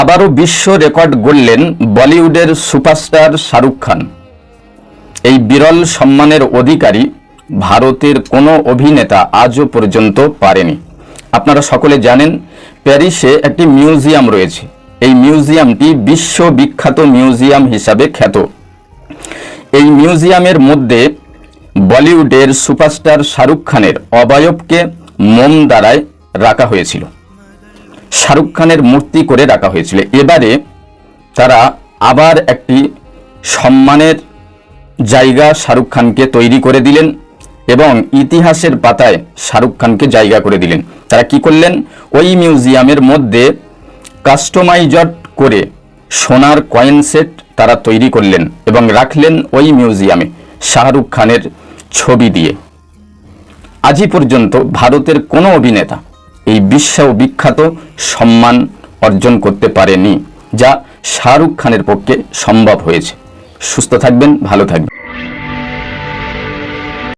আবারও বিশ্ব রেকর্ড গড়লেন বলিউডের সুপারস্টার শাহরুখ খান। এই বিরল সম্মানের অধিকারী ভারতের কোনো অভিনেতা আজও পর্যন্ত পারেনি। আপনারা সকলে জানেন, প্যারিসে একটি মিউজিয়াম রয়েছে। এই মিউজিয়ামটি বিশ্ববিখ্যাত মিউজিয়াম হিসাবে খ্যাত। এই মিউজিয়ামের মধ্যে বলিউডের সুপারস্টার শাহরুখ খানের অবয়বকে মোম দ্বারায় রাখা হয়েছিল। শাহরুখ খানের মূর্তি করে রাখা হয়েছিল। এবারে তারা আবার একটি সম্মানের জায়গা শাহরুখ খানকে তৈরি করে দিলেন এবং ইতিহাসের পাতায় শাহরুখ খানকে জায়গা করে দিলেন। তারা কি করলেন? ওই মিউজিয়ামের মধ্যে কাস্টমাইজড করে সোনার কয়েন সেট তারা তৈরি করলেন এবং রাখলেন ওই মিউজিয়ামে শাহরুখ খানের ছবি দিয়ে। আজই পর্যন্ত ভারতের কোনো অভিনেতা এই বিশ্ব বিখ্যাত সম্মান অর্জন করতে পারেনি, যা শাহরুখ খানের পক্ষে সম্ভব হয়েছে। সুস্থ থাকবেন, ভালো থাকবেন।